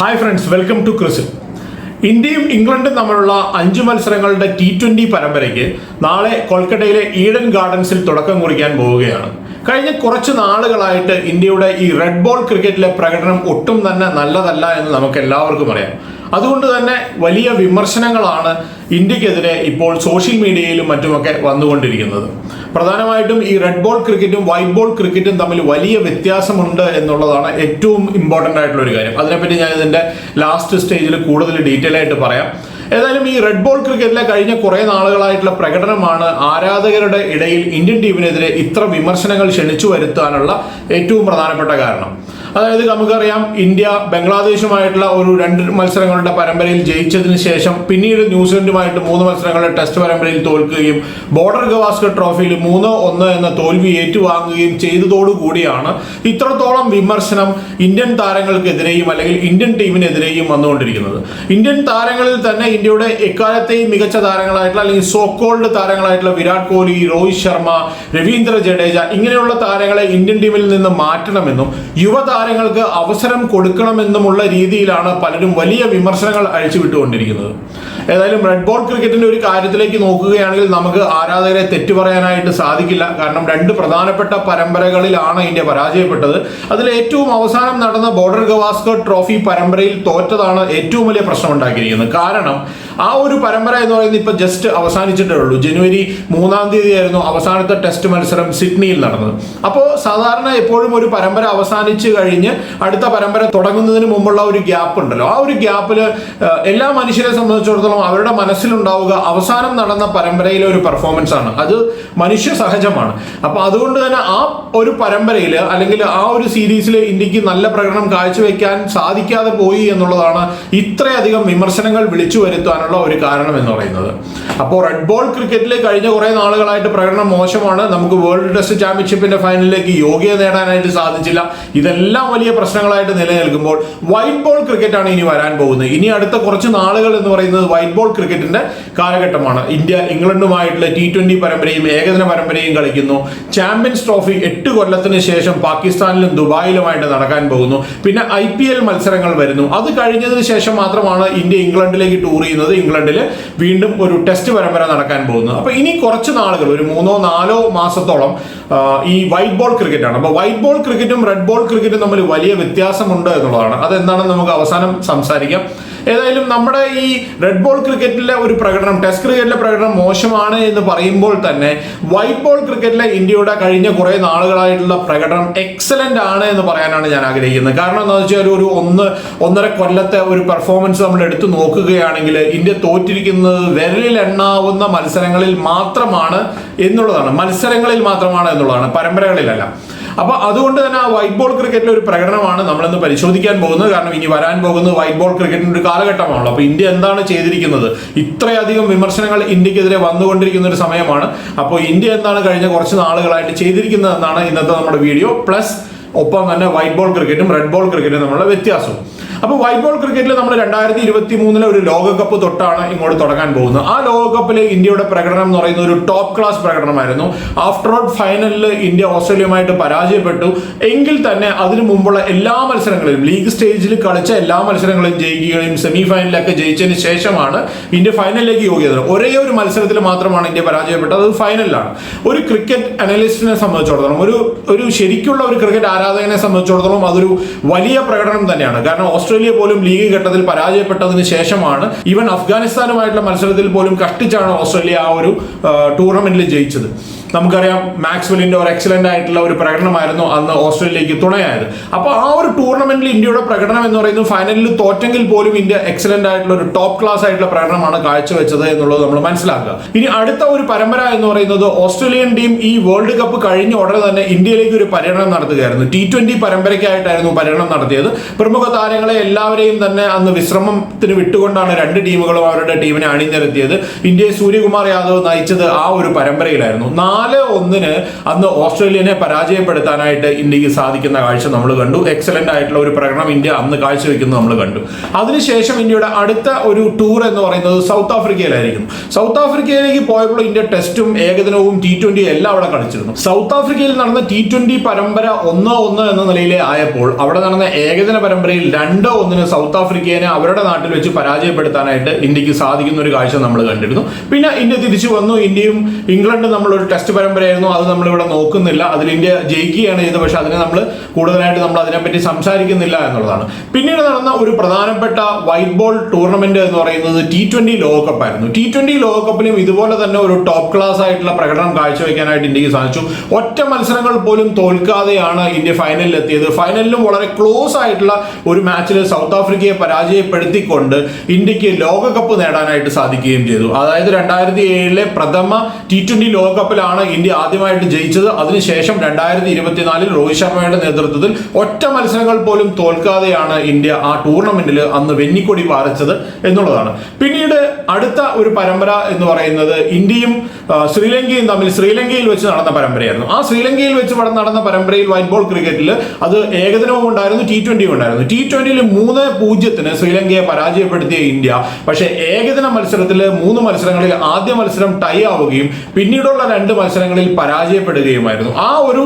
Hi friends welcome to ക്രിസിൽ ഇന്ത്യയും ഇംഗ്ലണ്ടും തമ്മിലുള്ള അഞ്ച് മത്സരങ്ങളുടെ ടി ട്വന്റി പരമ്പരയ്ക്ക് നാളെ കൊൽക്കത്തയിലെ ഈഡൻ ഗാർഡൻസിൽ തുടക്കം കുറിക്കാൻ പോവുകയാണ്. കഴിഞ്ഞ കുറച്ച് നാളുകളായിട്ട് ഇന്ത്യയുടെ ഈ റെഡ് ബോൾ ക്രിക്കറ്റിലെ പ്രകടനം ഒട്ടും തന്നെ നല്ലതല്ല എന്ന് നമുക്ക് എല്ലാവർക്കും അറിയാം. അതുകൊണ്ട് തന്നെ വലിയ വിമർശനങ്ങളാണ് ഇന്ത്യക്കെതിരെ ഇപ്പോൾ സോഷ്യൽ മീഡിയയിലും മറ്റുമൊക്കെ വന്നുകൊണ്ടിരിക്കുന്നത്. പ്രധാനമായിട്ടും ഈ റെഡ് ബോൾ ക്രിക്കറ്റും വൈറ്റ് ബോൾ ക്രിക്കറ്റും തമ്മിൽ വലിയ വ്യത്യാസമുണ്ട് എന്നുള്ളതാണ് ഏറ്റവും ഇമ്പോർട്ടന്റ് ആയിട്ടുള്ള ഒരു കാര്യം. അതിനെപ്പറ്റി ഞാൻ ഇതിന്റെ ലാസ്റ്റ് സ്റ്റേജിൽ കൂടുതൽ ഡീറ്റെയിൽ ആയിട്ട് പറയാം. ഏതായാലും ഈ റെഡ് ബോൾ ക്രിക്കറ്റിലെ കഴിഞ്ഞ കുറേ നാളുകളായിട്ടുള്ള പ്രകടനമാണ് ആരാധകരുടെ ഇടയിൽ ഇന്ത്യൻ ടീമിനെതിരെ ഇത്ര വിമർശനങ്ങൾ ക്ഷണിച്ചു വരുത്താനുള്ള ഏറ്റവും പ്രധാനപ്പെട്ട കാരണം. അതായത് നമുക്കറിയാം ഇന്ത്യ ബംഗ്ലാദേശുമായിട്ടുള്ള ഒരു രണ്ട് മത്സരങ്ങളുടെ പരമ്പരയിൽ ജയിച്ചതിന് ശേഷം പിന്നീട് ന്യൂസിലൻഡുമായിട്ട് മൂന്ന് മത്സരങ്ങളുടെ ടെസ്റ്റ് പരമ്പരയിൽ തോൽക്കുകയും ബോർഡർ ഗവാസ്കർ ട്രോഫിയിൽ മൂന്ന് ഒന്ന് എന്ന തോൽവി ഏറ്റുവാങ്ങുകയും ചെയ്തതോടുകൂടിയാണ് ഇത്രത്തോളം വിമർശനം ഇന്ത്യൻ താരങ്ങൾക്കെതിരെയും അല്ലെങ്കിൽ ഇന്ത്യൻ ടീമിനെതിരെയും വന്നുകൊണ്ടിരിക്കുന്നത്. ഇന്ത്യൻ താരങ്ങളിൽ തന്നെ ഇന്ത്യയുടെ എക്കാലത്തെയും മികച്ച താരങ്ങളായിട്ടുള്ള അല്ലെങ്കിൽ സോക്കോൾഡ് താരങ്ങളായിട്ടുള്ള വിരാട് കോഹ്ലി രോഹിത് ശർമ്മ രവീന്ദ്ര ജഡേജ ഇങ്ങനെയുള്ള താരങ്ങളെ ഇന്ത്യൻ ടീമിൽ നിന്ന് മാറ്റണമെന്നും യുവതാരങ്ങൾക്ക് അവസരം കൊടുക്കണമെന്നുമുള്ള രീതിയിലാണ് പലരും വലിയ വിമർശനങ്ങൾ അഴിച്ചുവിട്ടുകൊണ്ടിരിക്കുന്നത്. ഏതായാലും റെഡ് ബോൾ ക്രിക്കറ്റിന്റെ ഒരു കാര്യത്തിലേക്ക് നോക്കുകയാണെങ്കിൽ നമുക്ക് ആരാധകരെ തെറ്റു പറയാനായിട്ട് സാധിക്കില്ല. കാരണം രണ്ട് പ്രധാനപ്പെട്ട പരമ്പരകളിലാണ് ഇന്ത്യ പരാജയപ്പെട്ടത്. അതിൽ ഏറ്റവും അവസാനം നടന്ന ബോർഡർ ഗവാസ്കർ ട്രോഫി പരമ്പരയിൽ തോറ്റതാണ് ഏറ്റവും വലിയ പ്രശ്നം ഉണ്ടാക്കിയിരിക്കുന്നത്. കാരണം ആ ഒരു പരമ്പര എന്ന് പറയുന്നത് ഇപ്പൊ ജസ്റ്റ് അവസാനിച്ചിട്ടേ ഉള്ളൂ. ജനുവരി മൂന്നാം തീയതി ആയിരുന്നു അവസാനത്തെ ടെസ്റ്റ് മത്സരം സിഡ്നിയിൽ നടന്നത്. അപ്പോൾ സാധാരണ എപ്പോഴും ഒരു പരമ്പര അവസാനിച്ച് കഴിഞ്ഞ് അടുത്ത പരമ്പര തുടങ്ങുന്നതിന് മുമ്പുള്ള ഒരു ഗ്യാപ്പ് ഉണ്ടല്ലോ. ആ ഒരു ഗ്യാപ്പിൽ എല്ലാ മനുഷ്യരെ സംബന്ധിച്ചിടത്തോളം അവരുടെ മനസ്സിലുണ്ടാവുക അവസാനം നടന്ന പരമ്പരയിലെ ഒരു പെർഫോമൻസ് ആണ്. അത് മനുഷ്യ സഹജമാണ്. അപ്പൊ അതുകൊണ്ട് തന്നെ ആ ഒരു പരമ്പരയിൽ അല്ലെങ്കിൽ ആ ഒരു സീരീസിൽ ഇന്ത്യയ്ക്ക് നല്ല പ്രകടനം കാഴ്ചവെക്കാൻ സാധിക്കാതെ പോയി എന്നുള്ളതാണ് ഇത്രയധികം വിമർശനങ്ങൾ വിളിച്ചു വരുത്താനുള്ള ഒരു കാരണം എന്ന് പറയുന്നത്. അപ്പോൾ റെഡ് ബോൾ ക്രിക്കറ്റിൽ കഴിഞ്ഞ കുറെ നാളുകളായിട്ട് പ്രകടനം മോശമാണ്. നമുക്ക് വേൾഡ് ടെസ്റ്റ് ചാമ്പ്യൻഷിപ്പിന്റെ ഫൈനലിലേക്ക് യോഗ്യത നേടാനായിട്ട് സാധിച്ചില്ല. ഇതെല്ലാം വലിയ പ്രശ്നങ്ങളായിട്ട് നിലനിൽക്കുമ്പോൾ വൈറ്റ് ബോൾ ക്രിക്കറ്റാണ് ഇനി വരാൻ പോകുന്നത്. ഇനി അടുത്ത കുറച്ച് നാളുകൾ എന്ന് പറയുന്നത് വൈറ്റ് ബോൾ ക്രിക്കറ്റിന്റെ കാലഘട്ടമാണ്. ഇന്ത്യ ഇംഗ്ലണ്ടുമായിട്ടുള്ള ടി ട്വന്റി പരമ്പരയും ഏകദിന പരമ്പരയും കളിക്കുന്നു. ചാമ്പ്യൻസ് ട്രോഫി എട്ട് കൊല്ലത്തിന് ശേഷം പാകിസ്ഥാനിലും ദുബായിലുമായിട്ട് നടക്കാൻ പോകുന്നു. പിന്നെ ഐ മത്സരങ്ങൾ വരുന്നു. അത് കഴിഞ്ഞതിന് ശേഷം മാത്രമാണ് ഇന്ത്യ ഇംഗ്ലണ്ടിലേക്ക് ടൂർ ചെയ്യുന്നത്. ഇംഗ്ലണ്ടിൽ വീണ്ടും ഒരു ടെസ്റ്റ് പരമ്പര നടക്കാൻ പോകുന്നത്. അപ്പോൾ ഇനി കുറച്ച് നാളുകൾ ഒരു മൂന്നോ നാലോ മാസത്തോളം ഈ വൈറ്റ് ബോൾ ക്രിക്കറ്റാണ് ആണ്. അപ്പൊ വൈറ്റ് ബോൾ ക്രിക്കറ്റും റെഡ് ബോൾ ക്രിക്കറ്റും തമ്മിൽ വലിയ വ്യത്യാസമുണ്ട് എന്നുള്ളതാണ്. അതെന്താണെന്ന് നമുക്ക് അവസാനം സംസാരിക്കാം. ഏതായാലും നമ്മുടെ ഈ റെഡ് ബോൾ ക്രിക്കറ്റിലെ ഒരു പ്രകടനം ടെസ്റ്റ് ക്രിക്കറ്റിലെ പ്രകടനം മോശമാണ് എന്ന് പറയുമ്പോൾ തന്നെ വൈറ്റ് ബോൾ ക്രിക്കറ്റിലെ ഇന്ത്യയുടെ കഴിഞ്ഞ കുറെ നാളുകളായിട്ടുള്ള പ്രകടനം എക്സലന്റ് ആണ് എന്ന് പറയാനാണ് ഞാൻ ആഗ്രഹിക്കുന്നത്. കാരണം എന്താണെന്ന് വെച്ചാൽ ഒരു ഒന്ന് ഒന്നര കൊല്ലത്തെ ഒരു പെർഫോമൻസ് നമ്മൾ എടുത്തു നോക്കുകയാണെങ്കിൽ ഇന്ത്യ തോറ്റിരിക്കുന്നത് വിരലിൽ എണ്ണാവുന്ന മത്സരങ്ങളിൽ മാത്രമാണ് എന്നുള്ളതാണ്. മത്സരങ്ങളിൽ മാത്രമാണ് എന്നുള്ളതാണ്. പരമ്പരകളിലല്ല. അപ്പൊ അതുകൊണ്ട് തന്നെ ആ വൈറ്റ് ബോൾ ക്രിക്കറ്റിലെ ഒരു പ്രകടനമാണ് നമ്മളിന്ന് പരിശോധിക്കാൻ പോകുന്നത്. കാരണം ഇനി വരാൻ പോകുന്നത് വൈറ്റ് ബോൾ ക്രിക്കറ്റിന്റെ ഒരു കാലഘട്ടമാണല്ലോ. അപ്പൊ ഇന്ത്യ എന്താണ് ചെയ്തിരിക്കുന്നത്? ഇത്രയധികം വിമർശനങ്ങൾ ഇന്ത്യക്കെതിരെ വന്നുകൊണ്ടിരിക്കുന്ന ഒരു സമയമാണ്. അപ്പോൾ ഇന്ത്യ എന്താണ് കഴിഞ്ഞ കുറച്ച് നാളുകളായിട്ട് ചെയ്തിരിക്കുന്നത് എന്നാണ് ഇന്നത്തെ നമ്മുടെ വീഡിയോ. പ്ലസ് ഒപ്പം തന്നെ വൈറ്റ് ബോൾ ക്രിക്കറ്റും റെഡ് ബോൾ ക്രിക്കറ്റും നമ്മളുടെ വ്യത്യാസവും. അപ്പോൾ വൈറ്റ് ബോൾ ക്രിക്കറ്റിൽ നമ്മൾ രണ്ടായിരത്തി ഇരുപത്തി മൂന്നിലെ ഒരു ലോകകപ്പ് തൊട്ടാണ് ഇങ്ങോട്ട് തുടങ്ങാൻ പോകുന്നത്. ആ ലോകകപ്പിൽ ഇന്ത്യയുടെ പ്രകടനം എന്ന് പറയുന്നത് ഒരു ടോപ്പ് ക്ലാസ് പ്രകടനമായിരുന്നു. ആഫ്റ്റർ ഓൾ ഫൈനലിൽ ഇന്ത്യ ഓസ്ട്രേലിയയുമായിട്ട് പരാജയപ്പെട്ടു. എങ്കിൽ തന്നെ അതിനു മുമ്പുള്ള എല്ലാ മത്സരങ്ങളിലും ലീഗ് സ്റ്റേജിൽ കളിച്ച എല്ലാ മത്സരങ്ങളും ജയിക്കുകയും സെമി ഫൈനലിലൊക്കെ ജയിച്ചതിന് ശേഷമാണ് ഇന്ത്യ ഫൈനലിലേക്ക് യോഗ്യത. ഒരേ ഒരു മത്സരത്തിൽ മാത്രമാണ് ഇന്ത്യ പരാജയപ്പെട്ടത് അത് ഫൈനലിലാണ് ഒരു ക്രിക്കറ്റ് അനലിസ്റ്റിനെ സംബന്ധിച്ചിടത്തോളം ഒരു ഒരു ശരിക്കുള്ള ഒരു ക്രിക്കറ്റ് ആരാധകനെ സംബന്ധിച്ചിടത്തോളം അതൊരു വലിയ പ്രകടനം തന്നെയാണ്. കാരണം ഓസ്ട്രേലിയ പോലും ലീഗ് ഘട്ടത്തിൽ പരാജയപ്പെട്ടതിന് ശേഷമാണ് ഈവൻ അഫ്ഗാനിസ്ഥാനുമായിട്ടുള്ള മത്സരത്തിൽ പോലും കഷ്ടിച്ചാണ് ഓസ്ട്രേലിയ ആ ഒരു ടൂർണമെന്റിൽ ജയിച്ചത്. നമുക്കറിയാം മാക്സ്വെല്ലിന്റെ ഒരു എക്സലന്റ് ആയിട്ടുള്ള ഒരു പ്രകടനമായിരുന്നു അന്ന് ഓസ്ട്രേലിയയിലേക്ക് തുണയായത്. അപ്പോൾ ആ ഒരു ടൂർണമെന്റിൽ ഇന്ത്യയുടെ പ്രകടനം എന്ന് പറയുന്നത് ഫൈനലിൽ തോറ്റെങ്കിൽ പോലും ഇന്ത്യ എക്സലന്റ് ആയിട്ടുള്ള ഒരു ടോപ്പ് ക്ലാസ് ആയിട്ടുള്ള പ്രകടനമാണ് കാഴ്ചവെച്ചത് എന്നുള്ളത് നമ്മൾ മനസ്സിലാക്കുക. ഇനി അടുത്ത ഒരു പരമ്പര എന്ന് പറയുന്നത് ഓസ്ട്രേലിയൻ ടീം ഈ വേൾഡ് കപ്പ് കഴിഞ്ഞ ഉടനെ തന്നെ ഇന്ത്യയിലേക്ക് ഒരു പര്യടനം നടത്തുകയായിരുന്നു. ടി ട്വന്റി പരമ്പരയ്ക്കായിട്ടായിരുന്നു പര്യടനം നടത്തിയത്. പ്രമുഖ താരങ്ങളെ എല്ലാവരെയും തന്നെ അന്ന് വിശ്രമത്തിന് വിട്ടുകൊണ്ടാണ് രണ്ട് ടീമുകളും അവരുടെ ടീമിനെ അണിനിരത്തിയത്. ഇന്ത്യയെ സൂര്യകുമാർ യാദവ് നയിച്ചത് ആ ഒരു പരമ്പരയിലായിരുന്നു. നാല് നാല് ഒന്നിന് അന്ന് ഓസ്ട്രേലിയനെ പരാജയപ്പെടുത്താനായിട്ട് ഇന്ത്യയ്ക്ക് സാധിക്കുന്ന കാഴ്ച നമ്മൾ കണ്ടു. എക്സലന്റ് ആയിട്ടുള്ള ഒരു പ്രകടനം ഇന്ത്യ അന്ന് കാഴ്ചവെക്കുന്നത് നമ്മൾ കണ്ടു. അതിനുശേഷം ഇന്ത്യയുടെ അടുത്ത ഒരു ടൂർ എന്ന് പറയുന്നത് സൗത്ത് ആഫ്രിക്കയിലായിരിക്കും സൗത്ത് ആഫ്രിക്കയിലേക്ക് പോയപ്പോൾ ഇന്ത്യ ടെസ്റ്റും ഏകദിനവും ടി ട്വന്റി എല്ലാം അവിടെ കളിച്ചിരുന്നു. സൗത്ത് ആഫ്രിക്കയിൽ നടന്ന ടി ട്വന്റി പരമ്പര ഒന്ന് ഒന്ന് എന്ന നിലയിൽ ആയപ്പോൾ അവിടെ നടന്ന ഏകദിന പരമ്പരയിൽ രണ്ട് ഒന്നിന് സൗത്ത് ആഫ്രിക്കയെ അവരുടെ നാട്ടിൽ വെച്ച് പരാജയപ്പെടുത്താനായിട്ട് ഇന്ത്യയ്ക്ക് സാധിക്കുന്ന ഒരു കാഴ്ച നമ്മൾ കണ്ടിരുന്നു. പിന്നെ ഇന്ത്യ തിരിച്ചു വന്നു. ഇന്ത്യയും ഇംഗ്ലണ്ടും നമ്മളൊരു ടെസ്റ്റ് പരമ്പരയായിരുന്നു. അത് നമ്മളിവിടെ നോക്കുന്നില്ല. അതിൽ ഇന്ത്യ ജയിക്കുകയാണ് ചെയ്തത്. പക്ഷെ അതിനെ നമ്മൾ കൂടുതലായിട്ട് നമ്മൾ അതിനെപ്പറ്റി സംസാരിക്കുന്നില്ല എന്നുള്ളതാണ്. പിന്നീട് നടന്ന ഒരു പ്രധാനപ്പെട്ട വൈറ്റ് ബോൾ ടൂർണമെന്റ് എന്ന് പറയുന്നത് ടി ട്വന്റി ലോകകപ്പ് ആയിരുന്നു. ടി ട്വന്റി ലോകകപ്പിലും ഇതുപോലെ തന്നെ ഒരു ടോപ്പ് ക്ലാസ് ആയിട്ടുള്ള പ്രകടനം കാഴ്ചവെക്കാനായിട്ട് ഇന്ത്യയ്ക്ക് സാധിച്ചു. ഒറ്റ മത്സരങ്ങൾ പോലും തോൽക്കാതെയാണ് ഇന്ത്യ ഫൈനലിൽ എത്തിയത് ഫൈനലിലും വളരെ ക്ലോസ് ആയിട്ടുള്ള ഒരു മാച്ചിൽ സൗത്ത് ആഫ്രിക്കയെ പരാജയപ്പെടുത്തിക്കൊണ്ട് ഇന്ത്യയ്ക്ക് ലോകകപ്പ് നേടാനായിട്ട് സാധിക്കുകയും ചെയ്തു. അതായത് രണ്ടായിരത്തി ഏഴിലെ പ്രഥമ ടി ട്വന്റി ലോകകപ്പിലാണ് ഇന്ത്യ ആദ്യമായിട്ട് ജയിച്ചത്. അതിനുശേഷം രണ്ടായിരത്തി ഇരുപത്തിനാലിൽ രോഹിത് ശർമ്മയുടെ നേതൃത്വത്തിൽ ഒറ്റ മത്സരങ്ങൾ പോലും തോൽക്കാതെയാണ് ഇന്ത്യ ആ ടൂർണമെന്റിൽ അന്ന് വെന്നിക്കൊടി പാറിച്ചത് എന്നുള്ളതാണ്. പിന്നീട് അടുത്ത ഒരു പരമ്പര എന്ന് പറയുന്നത് ഇന്ത്യയും ശ്രീലങ്കയും തമ്മിൽ ശ്രീലങ്കയിൽ വെച്ച് നടന്ന പരമ്പരയായിരുന്നു. ആ ശ്രീലങ്കയിൽ വെച്ച് നടന്ന പരമ്പരയിൽ വൈറ്റ് ബോൾ ക്രിക്കറ്റിൽ അത് ഏകദിനവും ഉണ്ടായിരുന്നു ടി ട്വന്റിയും ഉണ്ടായിരുന്നു. ടി ട്വന്റിയിൽ മൂന്ന് പൂജ്യത്തിന് ശ്രീലങ്കയെ പരാജയപ്പെടുത്തിയ ഇന്ത്യ. പക്ഷേ ഏകദിന മത്സരത്തിൽ മൂന്ന് മത്സരങ്ങളിൽ ആദ്യ മത്സരം ടൈ ആവുകയും പിന്നീടുള്ള രണ്ട് മത്സരങ്ങളിൽ പരാജയപ്പെടുകയുമായിരുന്നു. ആ ഒരു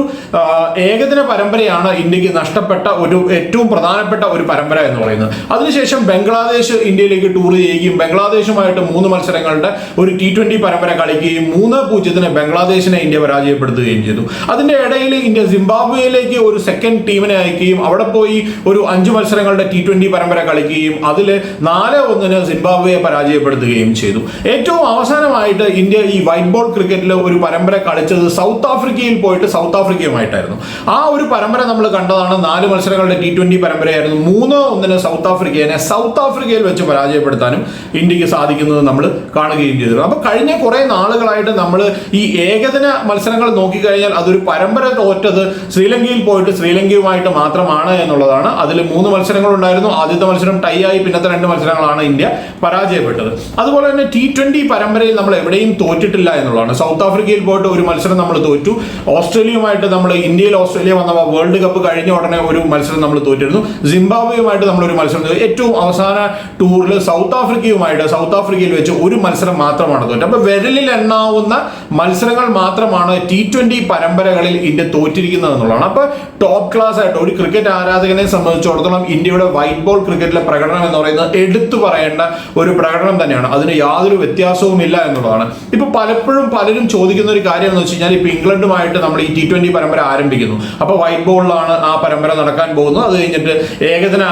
ഏകദിന പരമ്പരയാണ് ഇന്ത്യയ്ക്ക് നഷ്ടപ്പെട്ട ഒരു ഏറ്റവും പ്രധാനപ്പെട്ട ഒരു പരമ്പര എന്ന് പറയുന്നത്. അതിനുശേഷം ബംഗ്ലാദേശ് ഇന്ത്യയിലേക്ക് ടൂർ ചെയ്യുകയും ബംഗ്ലാദേശുമായിട്ട് മൂന്ന് മത്സരങ്ങളുടെ ഒരു ടി ട്വന്റി പരമ്പര കളിക്കുകയും മൂന്ന് പൂജ്യത്തിന് ബംഗ്ലാദേശിനെ ഇന്ത്യ പരാജയപ്പെടുത്തുകയും ചെയ്തു. അതിന്റെ ഇടയിൽ ഇന്ത്യ സിംബാബ്വേയിലേക്ക് ഒരു സെക്കൻഡ് ടീമിനെ അയക്കുകയും അവിടെ പോയി ഒരു അഞ്ച് മത്സരങ്ങളുടെ ടി ട്വന്റി പരമ്പര കളിക്കുകയും അതിൽ നാല് ഒന്നിന് സിംബാബ്വയെ പരാജയപ്പെടുത്തുകയും ചെയ്തു. ഏറ്റവും അവസാനമായിട്ട് ഇന്ത്യ ഈ വൈറ്റ് ബോൾ ക്രിക്കറ്റിൽ ഒരു പരമ്പര കളിച്ചത് സൗത്ത് ആഫ്രിക്കയിൽ പോയിട്ട് സൗത്ത് ആഫ്രിക്കയുമായിട്ടായിരുന്നു. ആ ഒരു പരമ്പര നമ്മൾ കണ്ടതാണ്. നാല് മത്സരങ്ങളുടെ ടി ട്വന്റി പരമ്പരയായിരുന്നു. മൂന്ന് ഒന്നിന് സൗത്ത് ആഫ്രിക്കയെ സൗത്ത് ആഫ്രിക്കയിൽ വെച്ച് പരാജയപ്പെടുത്താനും ഇന്ത്യയ്ക്ക് സാധിക്കുന്നത് നമ്മൾ കാണുകയും ചെയ്തു അപ്പൊ കഴിഞ്ഞ കുറെ നാളുകളായിട്ട് നമ്മൾ ഈ ഏകദിന മത്സരങ്ങൾ നോക്കിക്കഴിഞ്ഞാൽ അതൊരു പരമ്പര തോറ്റത് ശ്രീലങ്കയിൽ പോയിട്ട് ശ്രീലങ്കയുമായിട്ട് മാത്രമാണ് എന്നുള്ളതാണ്. അതിൽ മൂന്ന് മത്സരങ്ങൾ ഉണ്ടായിരുന്നു ആദ്യത്തെ മത്സരം ടൈ ആയി പിന്നത്തെ രണ്ട് മത്സരങ്ങളാണ് ഇന്ത്യ പരാജയപ്പെട്ടത്. അതുപോലെ തന്നെ ടി ട്വന്റി പരമ്പരയിൽ നമ്മൾ എവിടെയും തോറ്റിട്ടില്ല എന്നുള്ളതാണ്. സൗത്ത് ആഫ്രിക്കയിൽ പോയിട്ട് ഒരു മത്സരം നമ്മൾ തോറ്റു. ഓസ്ട്രേലിയയുമായിട്ട് നമ്മൾ ഇന്ത്യയിൽ ഓസ്ട്രേലിയ വന്ന വേൾഡ് കപ്പ് കഴിഞ്ഞ ഉടനെ ഒരു മത്സരം നമ്മൾ തോറ്റിരുന്നു. സിംബാബ്വേയുമായിട്ട് നമ്മൾ ഒരു മത്സരം. ഏറ്റവും അവസാന ടൂറിൽ സൗത്ത് ആഫ്രിക്കയുമായിട്ട് സൗത്ത് ആഫ്രിക്കയിൽ വെച്ച് ഒരു മത്സരം മാത്രമാണ് തോറ്റത്. അപ്പൊ വിരലിൽ എണ്ണാവുന്ന മത്സരങ്ങൾ മാത്രമാണ് ടി ട്വന്റി പരമ്പരകളിൽ ഇന്ത്യ തോറ്റിരിക്കുന്നത് എന്നുള്ളതാണ്. അപ്പൊ ടോപ്പ് ക്ലാസ് ആയിട്ട് ഒരു ക്രിക്കറ്റ് ആരാധകനെ സംബന്ധിച്ചിടത്തോളം ഇന്ത്യയുടെ വൈറ്റ് ബോൾ ക്രിക്കറ്റിലെ പ്രകടനം എന്ന് പറയുന്നത് എടുത്തു പറയേണ്ട ഒരു പ്രകടനം തന്നെയാണ്. അതിന് യാതൊരു വ്യത്യാസവും ഇല്ല എന്നുള്ളതാണ്. ഇപ്പൊ പലപ്പോഴും പലരും ചോദിക്കുന്ന ഒരു കാര്യം എന്ന് വെച്ച് കഴിഞ്ഞാൽ ഇപ്പൊ ഇംഗ്ലണ്ടുമായിട്ട് നമ്മൾ ഈ ടി ട്വന്റി പരമ്പര ആരംഭിക്കുന്നു. അപ്പൊ വൈറ്റ് ബോളിലാണ് ആ പരമ്പര നടക്കാൻ പോകുന്നത്. അത് കഴിഞ്ഞിട്ട് ഏകദിന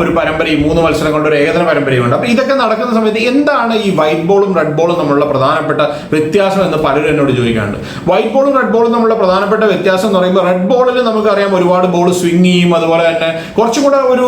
ഒരു പരമ്പരയും മൂന്ന് മത്സരങ്ങളുടെ ഒരു ഏകദിന പരമ്പരയും ഉണ്ട്. അപ്പൊ ഇതൊക്കെ നടക്കുന്ന സമയത്ത് എന്താണ് ഈ വൈറ്റ് ബോളും റെഡ് ബോളും തമ്മിലുള്ള പ്രധാനപ്പെട്ട വ്യത്യാസം എന്ന് പലരും എന്നോട് ചോദിക്കാറുണ്ട്. വൈറ്റ് ബോളും റെഡ് ബോളും നമ്മളുടെ പ്രധാനപ്പെട്ട വ്യത്യാസം എന്ന് പറയുമ്പോൾ റെഡ് ബോളിൽ നമുക്കറിയാം ഒരുപാട് ബോൾ സ്വിങ് ചെയ്യും. അതുപോലെ തന്നെ കുറച്ചും കൂടെ ഒരു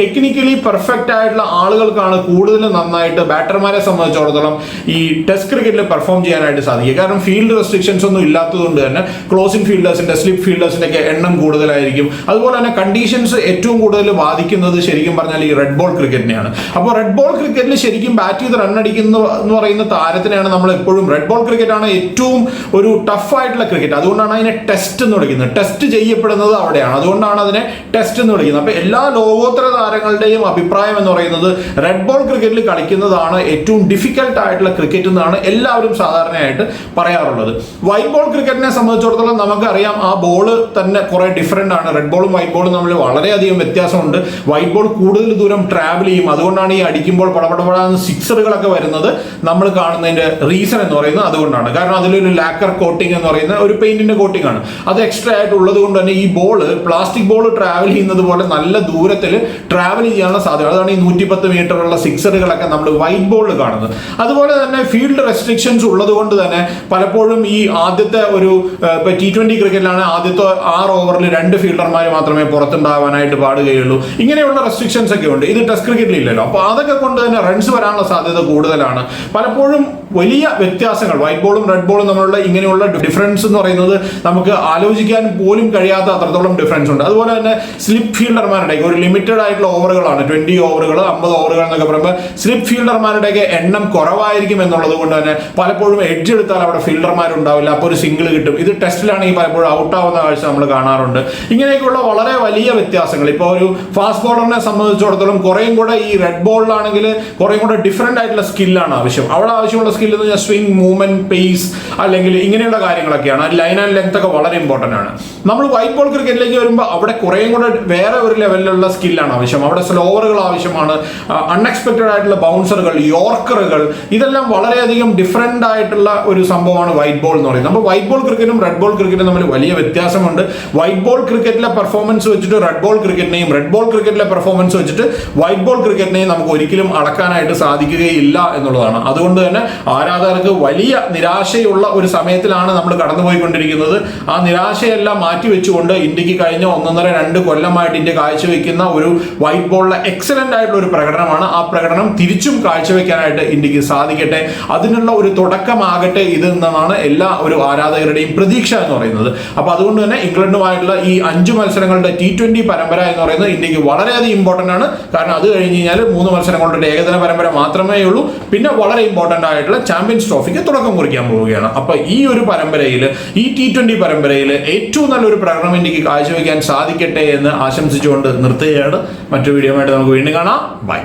ടെക്നിക്കലി പെർഫെക്റ്റ് ആയിട്ടുള്ള ആളുകൾക്കാണ് കൂടുതൽ നന്നായിട്ട് ബാറ്റർമാരെ സംബന്ധിച്ചിടത്തോളം ഈ ടെസ്റ്റ് ക്രിക്കറ്റിൽ പെർഫോം ചെയ്യാനായിട്ട് സാധിക്കുക. കാരണം ഫീൽഡ് റെസ്ട്രിക്ഷൻസ് ഒന്നും ഇല്ലാത്തതുകൊണ്ട് തന്നെ ക്ലോസിംഗ് ഫീൽഡേഴ്സിന്റെ സ്ലിപ്പ് ഫീൽഡേഴ്സിന്റെ ഒക്കെ എണ്ണം കൂടുതലായിരിക്കും. അതുപോലെ തന്നെ കണ്ടീഷൻസ് ഏറ്റവും കൂടുതൽ ബാധിക്കുന്നത് ശരിക്കും പറഞ്ഞാൽ ഈ റെഡ് ബോൾ ക്രിക്കറ്റിനെയാണ് അപ്പോൾ റെഡ് ബോൾ ക്രിക്കറ്റിൽ ശരിക്കും ബാറ്റ് ചെയ്ത് റൺ അടിക്കുന്ന എന്ന് പറയുന്ന താരത്തിനെയാണ് നമ്മൾ എപ്പോഴും. റെഡ് ബോൾ ക്രിക്കറ്റ് ആണ് ഏറ്റവും ഒരു ടഫ് ആയിട്ടുള്ള ക്രിക്കറ്റ് അതുകൊണ്ടാണ് അതിനെ ടെസ്റ്റ് എന്ന് വിളിക്കുന്നത്. ടെസ്റ്റ് ചെയ്യപ്പെടുന്നത് അവിടെയാണ്. അതുകൊണ്ടാണ് അതിനെ ടെസ്റ്റ് എന്ന് വിളിക്കുന്നത്. അപ്പോൾ എല്ലാ ലോകോത്തര താരങ്ങളുടെയും അഭിപ്രായം എന്ന് പറയുന്നത് റെഡ് ബോൾ ക്രിക്കറ്റിൽ കളിക്കുന്നതാണ് ഏറ്റവും ഡിഫിക്കൽട്ട് ആയിട്ടുള്ള ക്രിക്കറ്റ് എന്നാണ് എല്ലാവരും സാധാരണയായിട്ട് പറയാറുള്ളത്. വൈറ്റ് ബോൾ ക്രിക്കറ്റിനെ സംബന്ധിച്ചിടത്തോളം നമുക്കറിയാം ആ ബോൾ തന്നെ കുറെ ഡിഫറെന്റ് ആണ്. റെഡ് ബോളും വൈറ്റ് ബോളും തമ്മിൽ വളരെയധികം വ്യത്യാസമുണ്ട്. വൈറ്റ് ബോൾ കൂടുതൽ ദൂരം ട്രാവൽ ചെയ്യും. അതുകൊണ്ടാണ് ഈ അടിക്കുമ്പോൾ പടപടപടാന്ന് സിക്സറുകളൊക്കെ വരുന്നത് നമ്മൾ കാണുന്നതിന്റെ റീസൺ എന്ന് പറയുന്നത് അതുകൊണ്ടാണ്. കാരണം അതിലൊരു ലാക്കർ കോട്ടിംഗ് എന്ന് പറയുന്ന ഒരു പെയിന്റിന്റെ കോട്ടിംഗ് ആണ്. അത് എക്സ്ട്രാ ആയിട്ട് ഉള്ളത് കൊണ്ട് തന്നെ ഈ ബോൾ പ്ലാസ്റ്റിക് ബോൾ ട്രാവൽ ചെയ്യുന്നത് പോലെ നല്ല ദൂരത്തിൽ ട്രാവൽ ചെയ്യാനുള്ള സാധ്യത. അതാണ് ഈ നൂറ്റിപ്പത്ത് മീറ്ററുള്ള സിക്സറുകളൊക്കെ നമ്മൾ വൈറ്റ് ബോളിൽ കാണുന്നത്. അതുപോലെ തന്നെ ഫീൽഡ് റെസ്ട്രിക്ഷൻസ് ഉള്ളത് കൊണ്ട് തന്നെ പലപ്പോഴും ഈ ആദ്യത്തെ ഒരു ടി ട്വന്റി ക്രിക്കറ്റിലാണ് ആദ്യത്തെ ആറ് ഓവറിൽ രണ്ട് ഫീൽഡർമാർ മാത്രമേ പുറത്തുണ്ടാവാനായിട്ട് പാടുകയുള്ളൂ. ഇങ്ങനെയുള്ള റെസ്ട്രിക്ഷൻസ് ഒക്കെ ഉണ്ട്. ഇത് ടെസ്റ്റ് ക്രിക്കറ്റിൽ ഇല്ലല്ലോ. അപ്പോൾ അതൊക്കെ കൊണ്ട് തന്നെ റൺസ് വരാനുള്ള സാധ്യത കൂടുതലാണ്. പലപ്പോഴും വലിയ വ്യത്യാസങ്ങൾ വൈറ്റ് ബോളും റെഡ് ബോളും തമ്മിലുള്ള ഇങ്ങനെയുള്ള ഡിഫറൻസ് എന്ന് പറയുന്നത് നമുക്ക് ആലോചിക്കാൻ പോലും കഴിയാത്ത അത്രത്തോളം ഡിഫറൻസ് ഉണ്ട്. അതുപോലെ തന്നെ സ്ലിപ്പ് ഫീൽഡർമാരുടെ ഒരു ലിമിറ്റഡ് ആയിട്ടുള്ള ഓവറുകളാണ് ട്വന്റി ഓവറുകൾ അമ്പത് ഓവറുകൾ എന്നൊക്കെ പറയുമ്പോൾ സ്ലിപ്പ് ഫീൽഡർമാരുടെയൊക്കെ എണ്ണം കുറവായിരിക്കും എന്നുള്ളത് കൊണ്ട് തന്നെ പലപ്പോഴും എഡ്ജ് എടുത്താൽ അവിടെ ഫീൽഡർമാരുണ്ട് ഉണ്ടാവില്ല അപ്പോൾ ഒരു സിംഗിൾ കിട്ടും. ഇത് ടെസ്റ്റിലാണ് ഈ പലപ്പോഴും ഔട്ട് ആവുന്ന കാഴ്ച നമ്മൾ കാണാറുണ്ട്. ഇങ്ങനെയൊക്കെയുള്ള വളരെ വലിയ വ്യത്യാസങ്ങൾ. ഇപ്പോൾ ഒരു ഫാസ്റ്റ് ബോളറിനെ സംബന്ധിച്ചിടത്തോളം കുറേയും കൂടെ ഈ റെഡ് ബോളിലാണെങ്കിൽ കുറേയും കൂടെ ഡിഫറെന്റ് ആയിട്ടുള്ള സ്കില്ലാണ് ആവശ്യം. അവിടെ ആവശ്യമുള്ള സ്കില്ല് എന്ന് പറഞ്ഞാൽ സ്വിംഗ് മൂവ്മെന്റ് പേസ് അല്ലെങ്കിൽ ഇങ്ങനെയുള്ള കാര്യങ്ങളൊക്കെയാണ്. ലൈൻ ആൻഡ് ലെങ്ത് ഒക്കെ വളരെ ഇമ്പോർട്ടന്റ് ആണ്. നമ്മൾ വൈറ്റ് ബോൾ ക്രിക്കറ്റിലേക്ക് വരുമ്പോൾ അവിടെ കുറേയും കൂടെ വേറെ ഒരു ലെവലിലുള്ള സ്കില്ലാണ് ആവശ്യം. അവിടെ സ്ലോവറുകൾ ആവശ്യമാണ്. അൺഎക്സ്പെക്റ്റഡ് ആയിട്ടുള്ള ബൗൺസറുകൾ യോർക്കറുകൾ ഇതെല്ലാം വളരെയധികം ഡിഫറെന്റ് ആയിട്ടുള്ള ഒരു സംഭവമാണ് വൈറ്റ് ബോൾ എന്ന് പറയുന്നത്. അപ്പോൾ വൈറ്റ് ബോൾ ക്രിക്കറ്റും റെഡ് ബോൾ ക്രിക്കറ്റും തമ്മിൽ വലിയ വ്യത്യാസമുണ്ട്. വൈറ്റ് ബോൾ ക്രിക്കറ്റിലെ പെർഫോമൻസ് വെച്ചിട്ട് റെഡ് ബോൾ ക്രിക്കറ്റിനെയും റെഡ് ബോൾ ക്രിക്കറ്റിലെ പെർഫോമൻസ് വെച്ചിട്ട് വൈറ്റ് ബോൾ ക്രിക്കറ്റിനെയും നമുക്ക് ഒരിക്കലും അളക്കാനായിട്ട് സാധിക്കുകയില്ല എന്നുള്ളതാണ്. അതുകൊണ്ട് തന്നെ ആരാധകർക്ക് വലിയ നിരാശയുള്ള ഒരു സമയത്തിലാണ് നമ്മൾ കടന്നുപോയിക്കൊണ്ടിരിക്കുന്നത്. ആ നിരാശയെല്ലാം മാറ്റി വെച്ചുകൊണ്ട് ഇന്ത്യയ്ക്ക് കഴിഞ്ഞ ഒന്നൊന്നര രണ്ട് കൊല്ലമായിട്ട് ഇന്ത്യ കാഴ്ചവെക്കുന്ന ഒരു വൈറ്റ് ബോളിലെ എക്സലന്റ് ആയിട്ടുള്ള ഒരു പ്രകടനമാണ്. ആ പ്രകടനം തിരിച്ചും കാഴ്ചവെക്കാനായിട്ട് ഇന്ത്യയ്ക്ക് സാധിക്കട്ടെ. അതിനുള്ള ഒരു തുടക്കമാകട്ടെ ഇത് എന്നാണ് എല്ലാ ഒരു ആരാധകരുടെയും പ്രതീക്ഷ എന്ന് പറയുന്നത്. അപ്പൊ അതുകൊണ്ട് തന്നെ ഇംഗ്ലണ്ടുമായിട്ടുള്ള ഈ അഞ്ച് മത്സരങ്ങളുടെ ടി ട്വന്റി പരമ്പര എന്ന് പറയുന്നത് ഇന്ത്യയ്ക്ക് വളരെയധികം ഇമ്പോർട്ടന്റ് ആണ്. കാരണം അത് കഴിഞ്ഞ് കഴിഞ്ഞാൽ മൂന്ന് മത്സരങ്ങളുടെ ഏകദിന പരമ്പര മാത്രമേ ഉള്ളൂ. പിന്നെ വളരെ ഇമ്പോർട്ടന്റ് ആയിട്ടുള്ള ചാമ്പ്യൻസ് ട്രോഫിക്ക് തുടക്കം കുറിക്കാൻ പോവുകയാണ്. അപ്പൊ ഈ ഒരു പരമ്പരയിൽ ഈ ടി ട്വന്റി പരമ്പരയിൽ ഏറ്റവും നല്ലൊരു പ്രകടനം ഇന്ത്യയ്ക്ക് കാഴ്ചവെക്കാൻ സാധിക്കട്ടെ എന്ന് ആശംസിച്ചുകൊണ്ട് നിർത്തുകയാണ്. മറ്റു വീഡിയോ ആയിട്ട് നമുക്ക് വീണ്ടും കാണാം. ബൈ